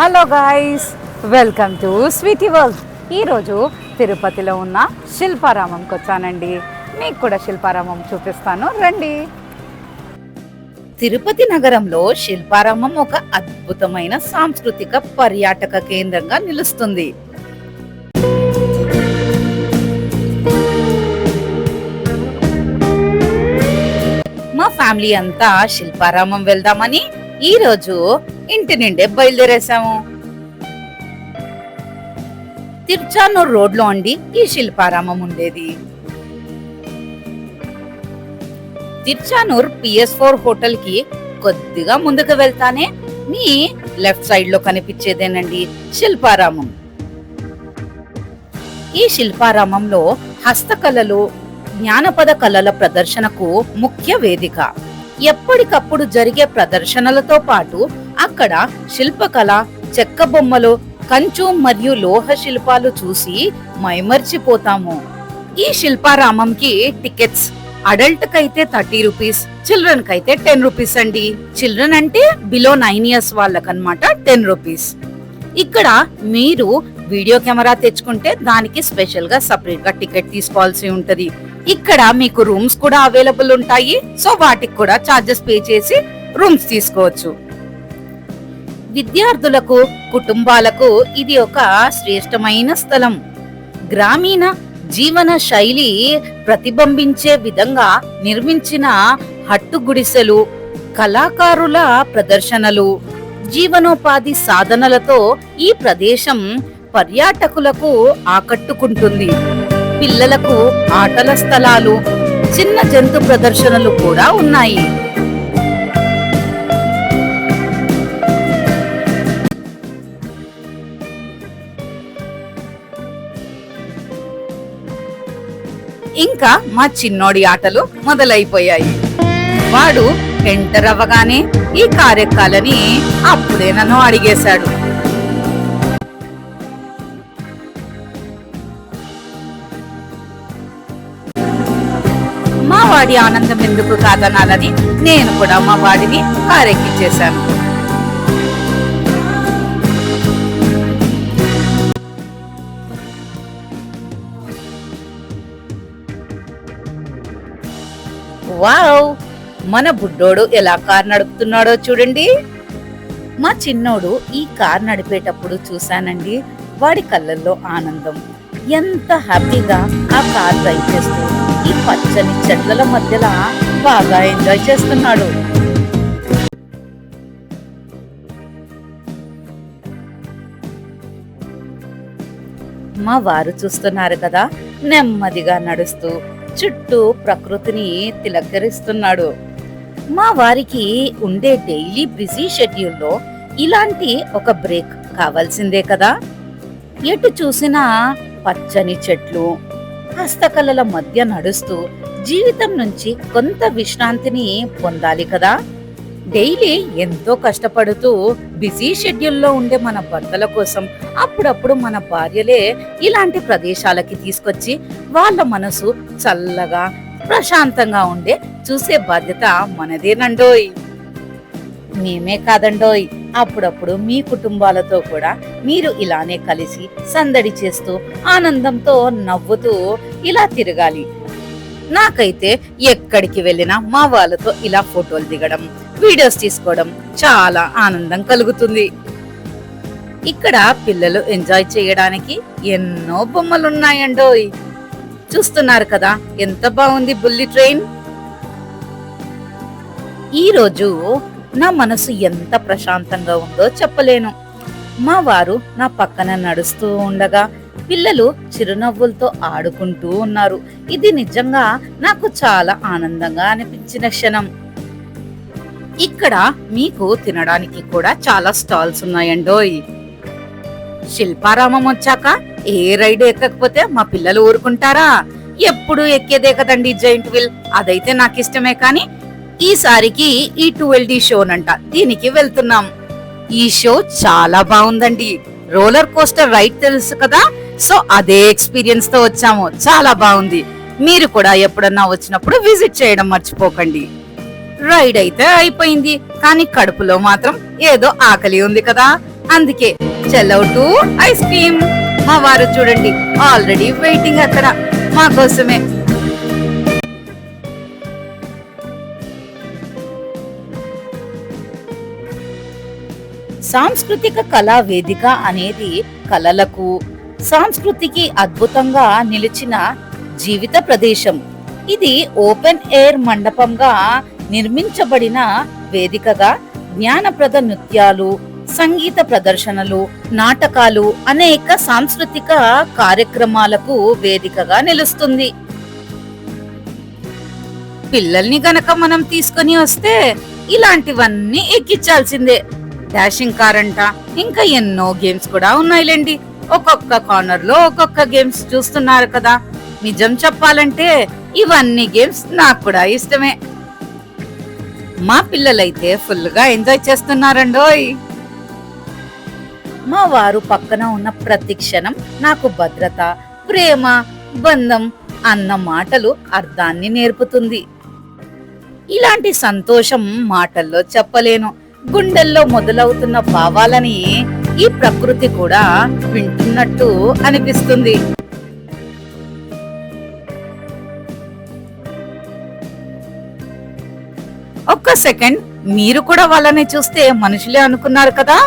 Hello guys welcome to Sweety World. ఈరోజు తిరుపతిలో ఉన్న శిల్పారామంకి వచ్చానండి. మీకు కూడా శిల్పారామం చూపిస్తాను. రండి. తిరుపతి నగరంలో శిల్పారామం ఒక అద్భుతమైన సాంస్కృతిక పర్యాటక కేంద్రంగా నిలుస్తుంది. మా ఫ్యామిలీ అంతా శిల్పారామం వెళ్దామని ఈరోజు ఇంటి నుండే బయలుదేరేశాము. తిరుచానూర్ రోడ్లో అండి ఈ శిల్పారామం ఉండేది. తిరుచానూర్ పిఎస్ ఫోర్ హోటల్కి కొద్దిగా ముందుకు వెళ్తానే మీ లెఫ్ట్ సైడ్లో కనిపించేదేనండి శిల్పారామం. ఈ శిల్పారామంలో హస్తకళలు జ్ఞానపద కళల ప్రదర్శనకు ముఖ్య వేదిక. ఎప్పటికప్పుడు జరిగే ప్రదర్శనలతో పాటు అక్కడ శిల్పకళ చెక్క బొమ్మలు కంచు మరియు లోహ శిల్పాలు చూసి మైమర్చిపోతాము. ఈ శిల్పారామంకి టికెట్స్ అడల్ట్ కైతే థర్టీ రూపీస్ చిల్డ్రన్ కైతే టెన్ రూపీస్ అండి. చిల్డ్రన్ అంటే బిలో నైన్ ఇయర్స్ వాళ్ళకన్నమాట టెన్ రూపీస్. ఇక్కడ మీరు వీడియో కెమెరా తెచ్చుకుంటే దానికి స్పెషల్గా సపరేట్గా టికెట్ తీసుకోవాల్సి ఉంటది. ఇక్కడ మీకు రూమ్స్ కూడా అవైలబుల్ ఉంటాయి. సో వాటికి కూడా చార్జెస్ పే చేసి రూమ్స్ తీసుకోవచ్చు. విద్యార్థులకు కుటుంబాలకు ఇది ఒక శ్రేష్టమైన స్థలం. గ్రామీణ జీవన శైలి ప్రతిబింబించే విధంగా నిర్మించిన హట్టు గుడిసెలు కళాకారుల ప్రదర్శనలు జీవనోపాధి సాధనలతో ఈ ప్రదేశం పర్యాటకులకు ఆకట్టుకుంటుంది. పిల్లలకు ఆటల స్థలాలు చిన్న జంతు ప్రదర్శనలు కూడా ఉన్నాయి. ఇంకా మా చిన్నోడి ఆటలు మొదలైపోయాయి. వాడు ఎంటర్ అవ్వగానే ఈ కార్యక్రమాలని అప్పుడే నన్ను అడిగేశాడు. వాడి ఆనందం ఎందుకు కాదనాలని నేను కూడా మా వాడిని కారెక్కించేశాను వావ్! మన బుడ్డోడు ఎలా కార్ నడుపుతున్నాడో చూడండి. మా చిన్నోడు ఈ కార్ నడిపేటప్పుడు చూశానండి వాడి కళ్ళల్లో ఆనందం. ఎంత హ్యాపీగా ఆ కార్ డ్రైవ్ చేస్తూ పచ్చని చెట్ల మధ్యలో బాగా ఎంజాయ్ చేస్తున్నాడు. మా వారు చూస్తున్నారు కదా నెమ్మదిగా నడుస్తూ చుట్టూ ప్రకృతిని తిలకరిస్తున్నాడు. మా వారికి ఉండే డైలీ బిజీ షెడ్యూల్లో ఇలాంటి ఒక బ్రేక్ కావాల్సిందే కదా. ఎటు చూసినా పచ్చని చెట్లు హస్తకళల మధ్య నడుస్తూ జీవితం నుంచి కొంత విశ్రాంతిని పొందాలి కదా. డైలీ ఎంతో కష్టపడుతూ బిజీ షెడ్యూల్లో ఉండే మన భర్తల కోసం అప్పుడప్పుడు మన భార్యలే ఇలాంటి ప్రదేశాలకి తీసుకొచ్చి వాళ్ళ మనసు చల్లగా ప్రశాంతంగా ఉండే చూసే బాధ్యత మనదేనండోయ్. మేమే కాదండోయ్. అప్పుడప్పుడు మీ కుటుంబాలతో కూడా మీరు ఇలానే కలిసి సందడి చేస్తూ ఆనందంతో నవ్వుతూ ఇలా తిరగాలి. నాకైతే ఎక్కడికి వెళ్ళినా మా వాళ్ళతో ఇలా ఫోటోలు దిగడం వీడియోస్ తీసుకోవడం చాలా ఆనందం కలుగుతుంది. ఇక్కడ పిల్లలు ఎంజాయ్ చేయడానికి ఎన్నో బొమ్మలున్నాయండోయ్. చూస్తున్నారు కదా ఎంత బాగుంది బుల్లి ట్రైన్. ఈరోజు నా మనసు ఎంత ప్రశాంతంగా ఉందో చెప్పలేను. మా వారు నా పక్కన నడుస్తూ ఉండగా పిల్లలు చిరునవ్వులతో ఆడుకుంటూ ఉన్నారు. ఇది నిజంగా నాకు చాలా ఆనందంగా అనిపించిన క్షణం. ఇక్కడ మీకు తినడానికి కూడా చాలా స్టాల్స్ ఉన్నాయండోయ్. శిల్పారామం వచ్చాక ఏ రైడ్ ఎక్కకపోతే మా పిల్లలు ఊరుకుంటారా? ఎప్పుడు ఎక్కేదే కదండి జైంట్ వీల్. అదైతే నాకు ఇష్టమే కానీ ఈసారికి ఈ ట్వెల్వ్ డి షోనంట. దీనికి వెళ్తున్నాం. ఈ షో చాలా బాగుందండి. రోలర్ కోస్టర్ రైడ్ తెలుసు కదా? సో అదే ఎక్స్పీరియన్స్తో వచ్చాము. చాలా బాగుంది. మీరు కూడా ఎప్పుడన్నా వచ్చినప్పుడు విజిట్ చేయడం మర్చిపోకండి. రైడ్ అయితే అయిపోయింది. కానీ కడుపులో మాత్రం ఏదో ఆకలి ఉంది కదా? అందుకే చెల్లవుటు ఐస్ క్రీమ్. మా వారు చూడండి. ఆల్రెడీ వెయిటింగ్ అక్కడ. మా కోసమే సాంస్కృతిక కళా వేదిక అనేది కళలకు సంస్కృతికి అద్భుతంగా నిలిచిన జీవిత ప్రదేశం. ఇది ఓపెన్ ఎయిర్ మండపంగా నిర్మించబడిన వేదికగా జ్ఞానప్రద నృత్యాలు సంగీత ప్రదర్శనలు నాటకాలు అనేక సాంస్కృతిక కార్యక్రమాలకు వేదికగా నిలుస్తుంది. పిల్లల్ని గనక మనం తీసుకొని వస్తే ఇలాంటివన్నీ ఎక్కించాల్సిందే. డాషింగ్ కార్ అంట. ఇంకా ఎన్నో గేమ్స్ కూడా ఉన్నాయిలేండి. ఒక్కొక్క కార్నర్లో ఒక్కొక్క గేమ్స్ చూస్తున్నారు కదా. నిజం చెప్పాలంటే ఇవన్నీ గేమ్స్ నాకు కూడా ఇష్టమే. మా పిల్లలైతే ఫుల్గా ఎంజాయ్ చేస్తున్నారండోయ్. మా వారు పక్కన ఉన్న ప్రతి క్షణం నాకు భద్రత ప్రేమ బంధం అన్న మాటలు అర్థాన్ని నేర్పుతుంది. ఇలాంటి సంతోషం మాటల్లో చెప్పలేను. గుండెల్లో మొదలవుతున్న భావాలని ఈ ప్రకృతి కూడా వింటున్నట్టు అనిపిస్తుంది. ఒక్క సెకండ్ మీరు కూడా వాళ్ళని చూస్తే మనుషులే అనుకున్నారు కదా?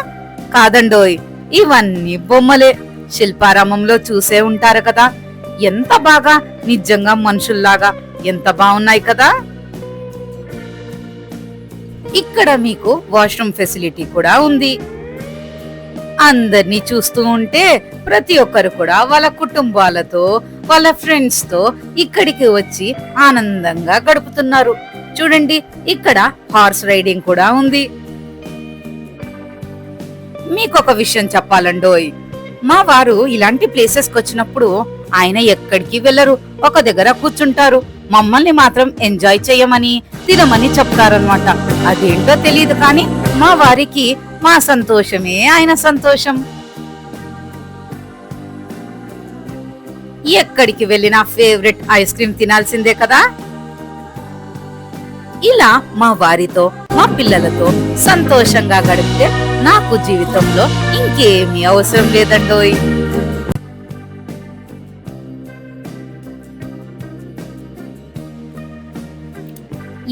కాదండోయ్ ఇవన్నీ బొమ్మలే. శిల్పారామంలో చూసే ఉంటారు కదా. ఎంత బాగా నిజంగా మనుషుల్లాగా ఎంత బాగున్నాయి కదా? ఇక్కడ మీకు వాష్రూమ్ ఫెసిలిటీ కూడా ఉంది. అందరినీ చూస్తూ ఉంటే ప్రతి ఒక్కరు కూడా వాళ్ళ కుటుంబాలతో వాళ్ళ ఫ్రెండ్స్తో ఇక్కడికి వచ్చి ఆనందంగా గడుపుతున్నారు. చూడండి ఇక్కడ హార్స్ రైడింగ్ కూడా ఉంది. మీకు ఒక విషయం చెప్పాలండోయ్. మా వారు ఇలాంటి ప్లేసెస్కి వచ్చినప్పుడు ఆయన ఎక్కడికి వెళ్ళరు. ఒక దగ్గర కూర్చుంటారు. మమ్మల్ని మాత్రం ఎంజాయ్ చేయమని తినమని చెప్తారనమాట అదేంటో తెలియదు కానీ మా వారికి మా సంతోషమే ఆయన సంతోషం. ఎక్కడికి వెళ్ళినా ఫేవరెట్ ఐస్ క్రీమ్ తినాల్సిందే కదా. ఇలా మా వారితో మా పిల్లలతో సంతోషంగా గడిపితే నాకు జీవితంలో ఇంకేమీ అవసరం లేదండోయ్.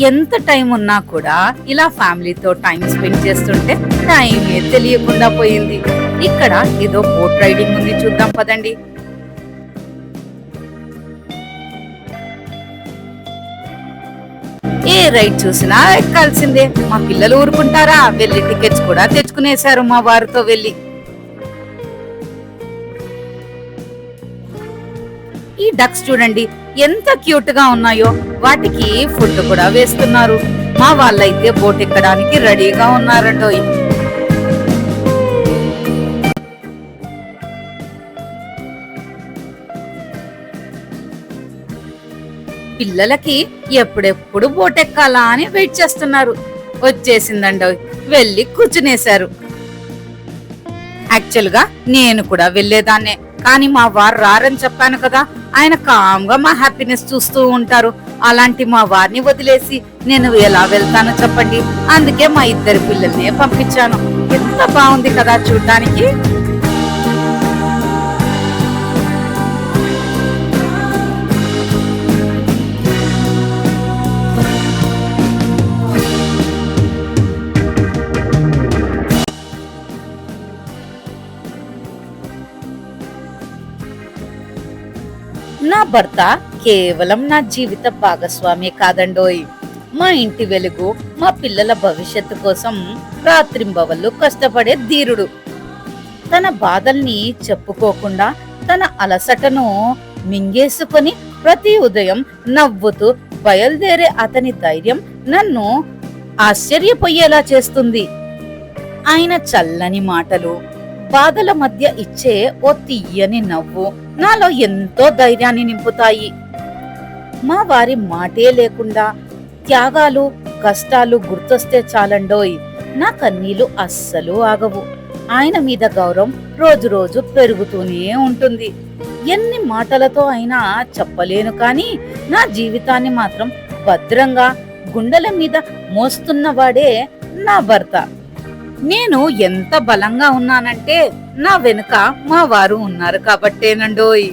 ఎంత టైం ఉన్నా కూడా ఇలా ఫ్యామిలీతో టైం స్పెండ్ చేస్తుంటే టైం తెలియకుండా పోయింది. ఇక్కడ ఏదో బోట్ రైడింగ్ ఉంది చూద్దాం పదండి. ఏ రైడ్ చూసినా ఎక్కాల్సిందే మా పిల్లలు ఊరుకుంటారా? వెళ్ళి టికెట్స్ కూడా తెచ్చుకునేశారు మా వారితో వెళ్ళి. ఈ డక్స్ చూడండి. ఎంత క్యూట్గా ఉన్నాయో వాటికి ఫుడ్ కూడా వేస్తున్నారు. మా వాళ్ళైతే బోట్ ఎక్కడానికి రెడీగా ఉన్నారండోయ్. పిల్లలకి ఎప్పుడెప్పుడు బోట్ ఎక్కాలా అని వెయిట్ చేస్తున్నారు. వచ్చేసిందండోయ్. వెళ్ళి కూర్చునేశారు. యాక్చువల్గా నేను కూడా వెళ్ళేదాన్నే. కానీ మా వారు రారని చెప్పాను కదా. ఆయన కామ్గా మా హ్యాపీనెస్ చూస్తూ ఉంటారు. అలాంటి మా వారిని వదిలేసి నేను ఎలా వెళ్తానో చెప్పండి. అందుకే మా ఇద్దరు పిల్లల్ని పంపించాను. ఎంత బాగుంది కదా చూడడానికి. భర్త కేవలం నా జీవిత భాగస్వామి కాదండోయ్. మా ఇంటి వెలుగు మా పిల్లల భవిష్యత్తు కోసం రాత్రింబవళ్ళు కష్టపడే ధీరుడు. తన బాధల్ని చెప్పుకోకుండా తన అలసటను మింగేసుకొని ప్రతి ఉదయం నవ్వుతూ బయలుదేరే అతని ధైర్యం నన్ను ఆశ్చర్యపోయేలా చేస్తుంది. ఆయన చల్లని మాటలు బాధల మధ్య ఇచ్చే ఓ తీయని నవ్వు నాలో ఎంతో ధైర్యాన్ని నింపుతాయి. మా వారి మాటే లేకుండా త్యాగాలు కష్టాలు గుర్తొస్తే చాలండోయ్. నా కన్నీళ్ళు అస్సలు ఆగవు. ఆయన మీద గౌరవం రోజు రోజు పెరుగుతూనే ఉంటుంది. ఎన్ని మాటలతో అయినా చెప్పలేను కానీ నా జీవితాన్ని మాత్రం భద్రంగా గుండెల మీద మోస్తున్నవాడే నా భర్త. నేను ఎంత బలంగా ఉన్నానంటే నా వెనుక మా వారు ఉన్నారు కాబట్టేనండోయ్.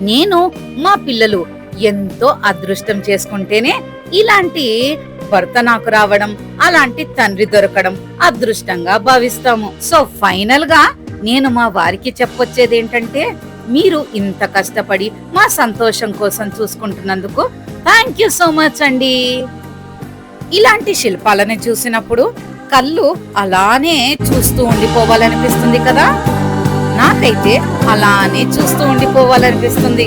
నేను మా పిల్లలు ఎంతో అదృష్టం చేసుకుంటేనే ఇలాంటి భర్త నాకు రావడం అలాంటి తండ్రి దొరకడం అదృష్టంగా భావిస్తాము. సో ఫైనల్గా నేను మా వారికి చెప్పొచ్చేది ఏంటంటే మీరు ఇంత కష్టపడి మా సంతోషం కోసం చూసుకుంటున్నందుకు థ్యాంక్ యూ సో మచ్ అండి. ఇలాంటి శిల్పాలను చూసినప్పుడు కళ్ళు అలానే చూస్తూ ఉండిపోవాలనిపిస్తుంది కదా? నాకైతే అలానే చూస్తూ ఉండిపోవాలనిపిస్తుంది.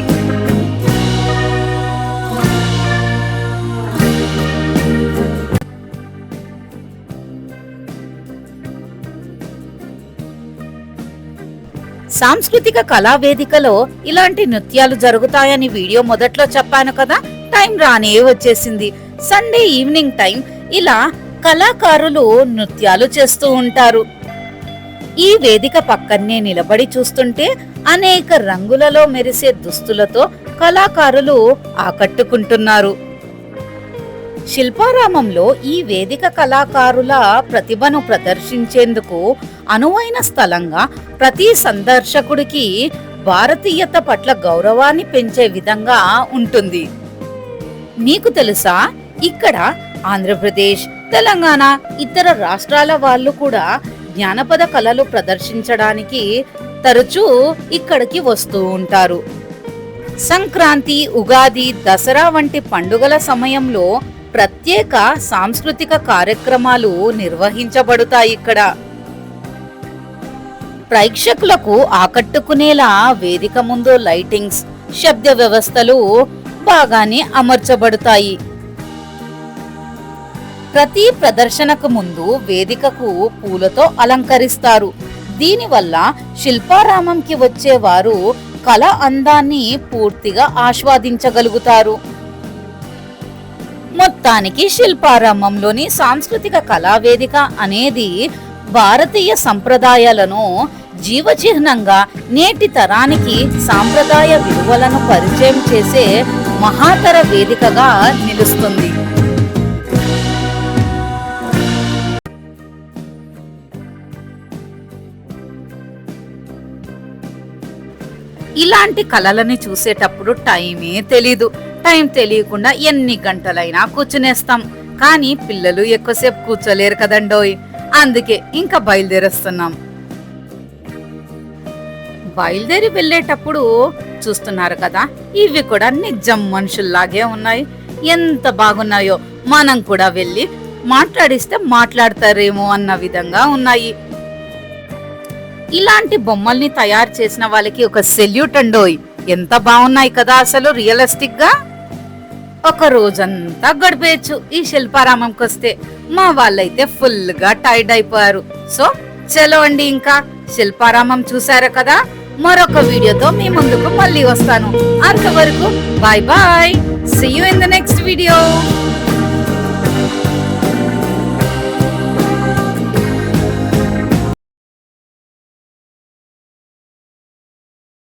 సాంస్కృతిక కళా వేదికలో ఇలాంటి నృత్యాలు జరుగుతాయని వీడియో మొదట్లో చెప్పాను కదా? టైం రానే వచ్చేసింది. సండే ఈవినింగ్ టైం ఇలా కళాకారులు నృత్యాలు చేస్తూ ఉంటారు. ఈ వేదిక పక్కనే నిలబడి చూస్తుంటే అనేక రంగులలో మెరిసే దుస్తులతో కళాకారులు ఆకట్టుకుంటున్నారు. శిల్పారామంలో ఈ వేదిక కళాకారుల ప్రతిభను ప్రదర్శించేందుకు అనువైన స్థలంగా ప్రతి సందర్శకుడికి భారతీయత పట్ల గౌరవాన్ని పెంచే విధంగా ఉంటుంది. మీకు తెలుసా? ఇక్కడ ఆంధ్రప్రదేశ్ తెలంగాణ ఇతర రాష్ట్రాల వాళ్ళు కూడా జానపద కళలు ప్రదర్శించడానికి తరచూ ఇక్కడికి వస్తూ ఉంటారు. సంక్రాంతి ఉగాది దసరా వంటి పండుగల సమయంలో ప్రత్యేక సాంస్కృతిక కార్యక్రమాలు నిర్వహించబడతాయి ఇక్కడ. ప్రేక్షకులకు ఆకట్టుకునేలా వేదిక ముందు లైటింగ్స్ శబ్ద వ్యవస్థలు బాగానే అమర్చబడతాయి. ప్రతి ప్రదర్శనకు ముందు వేదికకు పూలతో అలంకరిస్తారు. దీనివల్ల శిల్పారామంకి వచ్చేవారు కళ అందాన్ని పూర్తిగా ఆస్వాదించగలుగుతారు. మొత్తానికి శిల్పారామంలోని సాంస్కృతిక కళావేదిక అనేది భారతీయ సంప్రదాయాలను జీవచిహ్నంగా నేటి తరానికి సాంప్రదాయ విలువలను పరిచయం చేసే మహాతర వేదికగా నిలుస్తుంది. ఇలాంటి కళలని చూసేటప్పుడు టైమే తెలీదు. టైం తెలియకుండా ఎన్ని గంటలైనా కూర్చునేస్తాం. కానీ పిల్లలు ఎక్కువసేపు కూర్చోలేరు కదండోయ్. అందుకే ఇంకా బయలుదేరేస్తున్నాం. బయలుదేరి వెళ్ళేటప్పుడు చూస్తున్నారు కదా ఇవి కూడా నిజం మనుషుల్లాగే ఉన్నాయి. ఎంత బాగున్నాయో మనం కూడా వెళ్ళి మాట్లాడిస్తే మాట్లాడతారేమో అన్న విధంగా ఉన్నాయి. ఇలాంటి బొమ్మల్ని తయారు చేసిన వాళ్ళకి ఒక సెల్యూట్ అండోయ్. ఎంత బాగున్నాయి కదా అసలు రియలిస్టిక్గా? ఒక రోజంతా గడిపేయచ్చు ఈ శిల్పారామంకి వస్తే. మా వాళ్ళైతే ఫుల్గా టైర్డ్ అయిపోయారు. సో చలో అండి ఇంకా. శిల్పారామం చూసారు కదా? మరొక వీడియోతో మీ ముందుకు మళ్ళీ వస్తాను. అంతవరకు bye bye see you in the next video